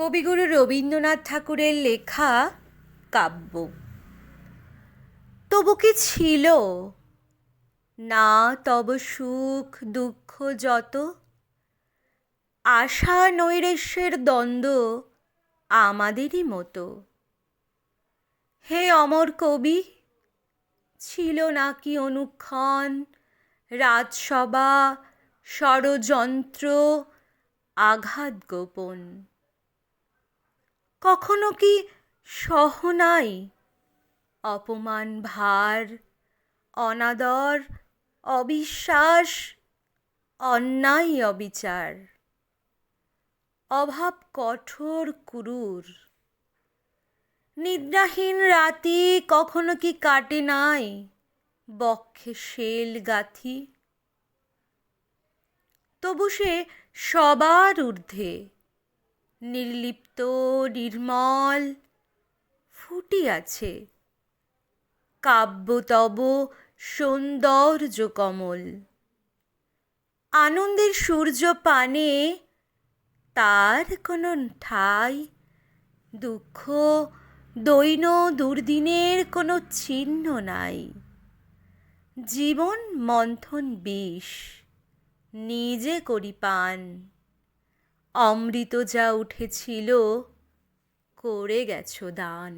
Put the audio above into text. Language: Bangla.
কবিগুরু রবীন্দ্রনাথ ঠাকুরের লেখা কাব্য। তবু কি ছিল? না তব সুখ দুঃখ যত। আশা নৈরেশ্যের দ্বন্দ্ব আমাদেরই মতো। হে অমর কবি, ছিল নাকি অনুক্ষণ, রাজসভা, ষড়যন্ত্র, আঘাত গোপন? কখনো কি সহনাই অপমান, ভার, অনাদর, অবিশ্বাস, অন্যায়, অবিচার, অভাব, কঠোর, কুরুর। নিদ্রাহীন রাতি কখনো কি কাটে নাই? বক্ষে শেল গাথি। তবু সে সবার ঊর্ধ্বে। নির্লিপ্ত, নির্মল ফুটিয়াছে কাব্য তব সৌন্দর্য কমল আনন্দের সূর্য পানে তার কোনো ঠাই, দুঃখ, দৈন দুর্দিনের কোনো চিহ্ন নাই। জীবন মন্থন বিষ, নিজে করি পান অমৃত যা উঠেছিল করে গেছো দান।